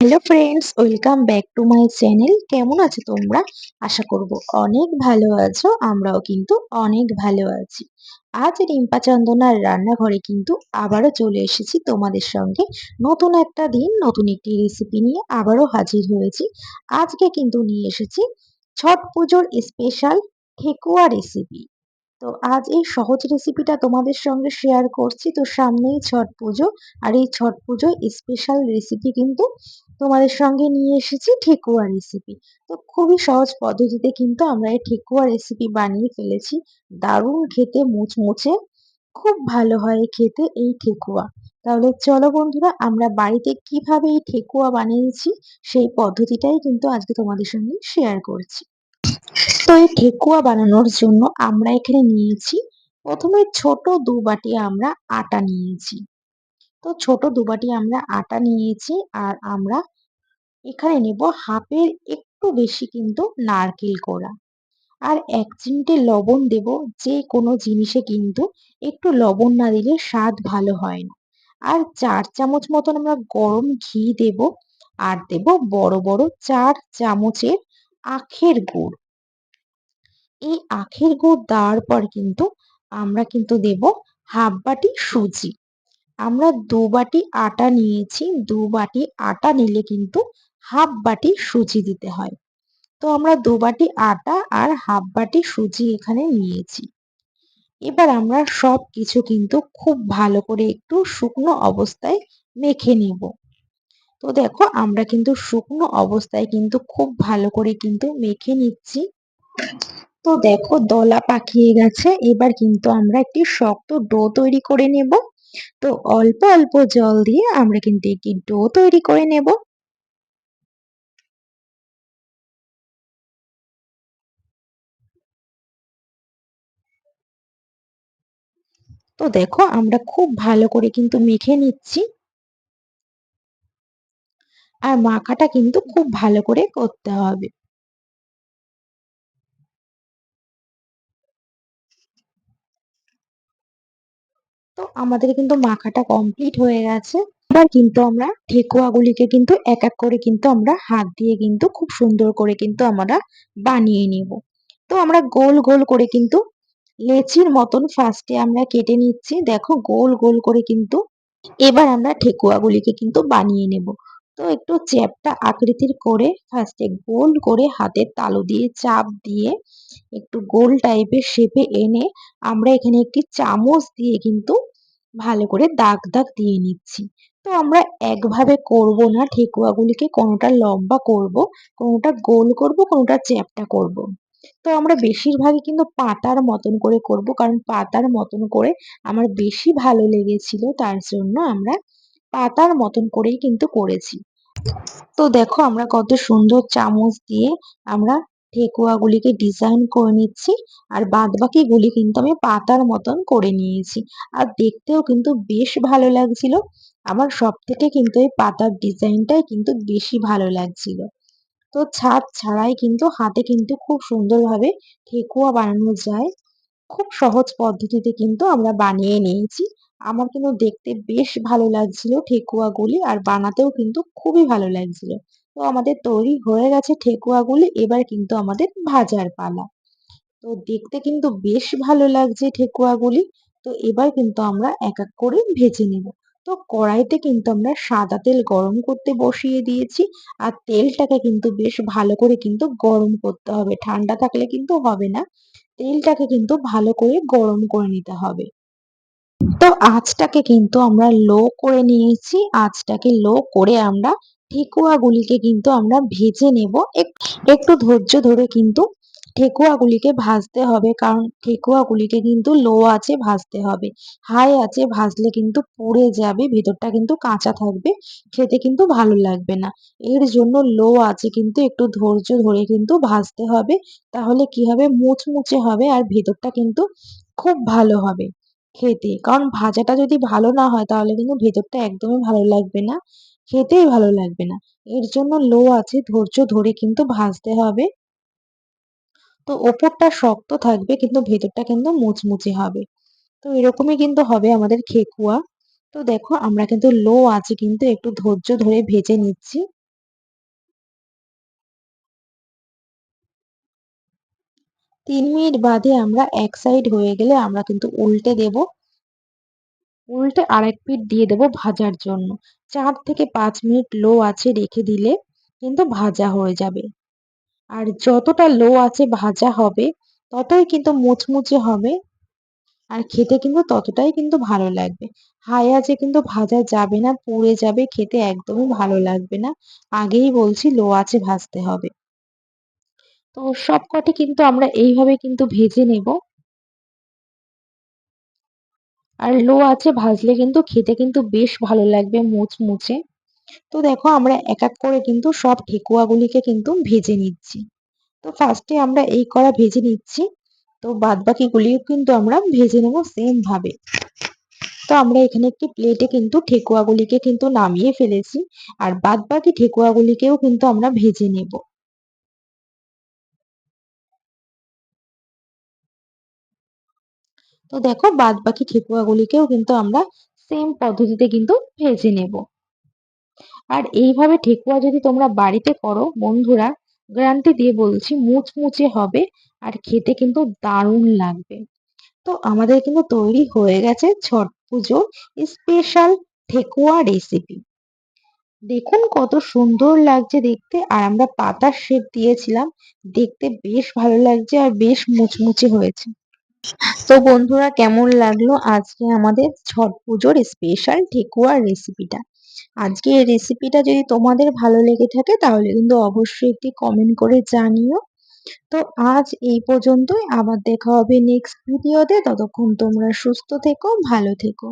Hello friends welcome back to my channel কেমন আছো তোমরা? আশা করব অনেক ভালো আছো, আমরাও কিন্তু অনেক ভালো আছি। আজ রিম্পা চন্দনার রান্নাঘরে কিন্তু আবারও চলে এসেছি তোমাদের সঙ্গে। নতুন একটা দিন, নতুন একটি রেসিপি নিয়ে আবারও হাজির হয়েছি। আজকে কিন্তু নিয়ে এসেছি ছট পুজোর স্পেশাল ঠেকুয়া রেসিপি তো আজ এই সহজ রেসিপিটা তোমাদের সঙ্গে শেয়ার করছি। তো সামনেই ছট পুজো, আর এই ছট পুজো স্পেশাল রেসিপি কিন্তু তোমাদের সঙ্গে নিয়ে এসেছি ঠেকুয়া রেসিপি তো খুবই সহজ পদ্ধতিতে কিন্তু আমরা এই ঠেকুয়া রেসিপি বানিয়ে ফেলেছি। দারুণ খেতে, মুচমুচে খুব ভালো হয় খেতে, এই ঠেকুয়া। তাহলে চলো বন্ধুরা, আমরা বাড়িতে কীভাবে এই ঠেকুয়া বানিয়েছি সেই পদ্ধতিটাই কিন্তু আজকে তোমাদের সঙ্গে শেয়ার করছি। তো এই ঠেকুয়া বানানোর জন্য আমরা এখানে নিয়েছি প্রথমে ছোট দু বাটি আমরা আটা নিয়েছি। তো ছোট দু বাটি আমরা আটা নিয়েছি আর আমরা এখানে নেব হাফের একটু বেশি কিন্তু নারকেল কোড়া। আর এক চিমটে লবণ দেব, যে কোনো জিনিসে কিন্তু একটু লবণ না দিলে স্বাদ ভালো হয় না। আর চার চামচ মতন আমরা গরম ঘি দেব, আর দেব বড় বড় চার চামচের আখের গুড়। এই আখের গুড় দেওয়ার পর কিন্তু আমরা কিন্তু দেব হাফ বাটি সুজি। আমরা দু বাটি আটা নিয়েছি, দু বাটি আটা নিলে কিন্তু হাফ বাটি সুজি দিতে হয়। তো আমরা দু বাটি আটা আর হাফ বাটি সুজি এখানে নিয়েছি। এবার আমরা সব কিছু কিন্তু খুব ভালো করে একটু শুকনো অবস্থায় মেখে নেব। তো দেখো, আমরা কিন্তু শুকনো অবস্থায় কিন্তু খুব ভালো করে কিন্তু মেখে নিচ্ছি। তো দেখো দলা পাকিয়ে গেছে। এবার কিন্তু আমরা একটি শক্ত ডো তৈরি করে নেব। তো অল্প অল্প জল দিয়ে আমরা কিন্তু একটি ডো তৈরি করে নেব। তো দেখো আমরা খুব ভালো করে কিন্তু মেখে নিচ্ছি। আর মাখাটা কিন্তু খুব ভালো করে করতে হবে। তো আমাদের কিন্তু মাখাটা কমপ্লিট হয়ে গেছে। এবার কিন্তু আমরা ঠেকুয়াগুলিকে কিন্তু এক এক করে কিন্তু আমরা হাত দিয়ে কিন্তু খুব সুন্দর করে কিন্তু আমরা বানিয়ে নিব। তো আমরা গোল গোল করে কিন্তু লেচির মতন ফার্স্টে আমরা কেটে নিচ্ছি। দেখো গোল গোল করে কিন্তু এবার আমরা ঠেকুয়াগুলিকে কিন্তু বানিয়ে নেব। তো একটু চ্যাপটা আকৃতির করে ফার্স্টে গোল করে হাতের তালু দিয়ে চাপ দিয়ে একটু গোল টাইপের শেপে এনে আমরা এখানে একটি চামচ দিয়ে কিন্তু ভালো করে দাগ দাগ দিয়ে নিচ্ছি। তো আমরা একভাবে করব না, ঠেকুয়াগুলিকে কোনোটা লম্বা করব, কোনোটা গোল করব, কোনোটা চ্যাপটা করব। তো আমরা বেশিরভাগই কিন্তু পাতার মতন করে করব, কারণ পাতার মতন করে আমার বেশি ভালো লেগেছিল, তার জন্য আমরা পাতার মতন করেই কিন্তু করেছি। তো দেখো আমরা কত সুন্দর চামচ দিয়ে আমরা ঠেকুয়াগুলিকে ডিজাইন করে নিচ্ছি, আর বাদ গুলি কিন্তু আমি পাতার মতন করে নিয়েছি। আর দেখতেও কিন্তু বেশ ভালো লাগছিল। আমার সব থেকে কিন্তু এই পাতার ডিজাইনটাই কিন্তু বেশি ভালো লাগছিল। তো ছাদ ছাড়াই কিন্তু হাতে কিন্তু খুব সুন্দরভাবে ঠেকুয়া বানানো যায়। খুব সহজ পদ্ধতিতে কিন্তু আমরা বানিয়ে নিয়েছি। আমার কিন্তু দেখতে বেশ ভালো লাগছিল ঠেকুয়াগুলি আর বানাতেও কিন্তু খুবই ভালো লাগছিল। তো আমাদের তৈরি হয়ে গেছে ঠেকুয়াগুলি এবার কিন্তু আমাদের ভাজার পালা। তো দেখতে কিন্তু বেশ ভালো লাগছে ঠেকুয়াগুলি তো এবার কিন্তু আমরা এক এক করে ভেজে নেব। তো কড়াইতে কিন্তু আমরা সাদা তেল গরম করতে বসিয়ে দিয়েছি আর তেলটাকে কিন্তু বেশ ভালো করে কিন্তু গরম করতে হবে। ঠান্ডা থাকলে কিন্তু হবে না। তেলটাকে কিন্তু ভালো করে গরম করে নিতে হবে। তো আঁচটাকে কিন্তু আমরা লো করে নিয়েছি। আঁচটাকে লো করে আমরা ঠেকুয়াগুলিকে কিন্তু আমরা ভেজে নেব। একটু ধৈর্য ধরে কিন্তু ঠেকুয়াগুলিকে ভাজতে হবে, কারণ ঠেকুয়াগুলিকে কিন্তু লো আছে ভাজতে হবে। হাই আছে ভাজলে কিন্তু পুড়ে যাবে, ভেতরটা কিন্তু কাঁচা থাকবে, খেতে কিন্তু ভালো লাগবে না। এর জন্য লো আছে কিন্তু একটু ধৈর্য ধরে কিন্তু ভাজতে হবে, তাহলে কি হবে? মুচমুচে হবে আর ভেতরটা কিন্তু খুব ভালো হবে। খেতে। কারণ ভাজাটা যদি ভালো না হয়, তাহলে কিন্তু ভেতরটা একদমই ভালো লাগবে না। খেতেই ভালো লাগবে না। এর জন্য লো আছে ধৈর্য ধরে কিন্তু ভাজতে হবে। তো ওপরটা শক্ত থাকবে, কিন্তু ভেতরটা কিন্তু মুচমুচে হবে। তো এরকমই কিন্তু হবে আমাদের খেকুয়া। তো দেখো, আমরা কিন্তু লো আছে কিন্তু একটু ধৈর্য ধরে ভেজে নিচ্ছি। তিন মিনিট বাদে আমরা এক সাইড হয়ে গেলে আমরা কিন্তু উল্টে দেব। উল্টে আরেক পিঠ দিয়ে দেবো ভাজার জন্য। চার থেকে পাঁচ মিনিট লো আছে রেখে দিলে কিন্তু ভাজা হয়ে যাবে। আর যতটা লো আছে ভাজা হবে, ততই কিন্তু মুচমুচে হবে। আর খেতে কিন্তু ততটাই কিন্তু ভালো লাগবে। হাই আছে কিন্তু ভাজা যাবে না, পুড়ে যাবে, খেতে একদমই ভালো লাগবে না। আগেই বলছি লো আছে ভাজতে হবে। তো সবকটি কিন্তু আমরা এইভাবে কিন্তু ভেজে নেব। আর লো আছে ভাজলে কিন্তু খেতে কিন্তু বেশ ভালো লাগবে মুচমুচে। তো দেখো আমরা এক এক করে কিন্তু সব ঠেকুয়াগুলিকে কিন্তু ভেজে নিচ্ছি। তো ফার্স্টে আমরা এই কড়া ভেজে নিচ্ছি। তো বাদ বাকিগুলিও কিন্তু আমরা ভেজে নেব সেম ভাবে তো আমরা এখানে একটি প্লেটে কিন্তু ঠেকুয়াগুলিকে কিন্তু নামিয়ে ফেলেছি। আর বাদ বাকি ঠেকুয়াগুলিকেও কিন্তু আমরা ভেজে নেব। তো দেখো বাদ বাকি ঠেকুয়াগুলিকেও কিন্তু আমরা সেম পদ্ধতিতে কিন্তু ভেজে নেব। আর এইভাবে ঠেকুয়া যদি তোমরা বাড়িতে করো, বন্ধুরা গ্যারান্টি দিয়ে বলছি, মুচমুচে হবে আর খেতে কিন্তু দারুণ লাগবে। তো আমাদের কিন্তু তৈরি হয়ে গেছে ছট পুজোর স্পেশাল ঠেকুয়া রেসিপি দেখুন কত সুন্দর লাগছে দেখতে। আর আমরা পাতার শেপ দিয়েছিলাম, দেখতে বেশ ভালো লাগছে আর বেশ মুচমুচে হয়েছে। তো বন্ধুরা, কেমন লাগল আজকে আমাদের ছট পুজোর স্পেশাল ঠেকুয়ার রেসিপিটা আজকে এই রেসিপিটা যদি তোমাদের ভালো লেগে থাকে, তাহলে কিন্তু অবশ্যই একটি কমেন্ট করে জানিও। তো আজ এই পর্যন্তই। আবার দেখা হবে নেক্সট ভিডিওতে ততক্ষণ তোমরা সুস্থ থেকো, ভালো থেকো।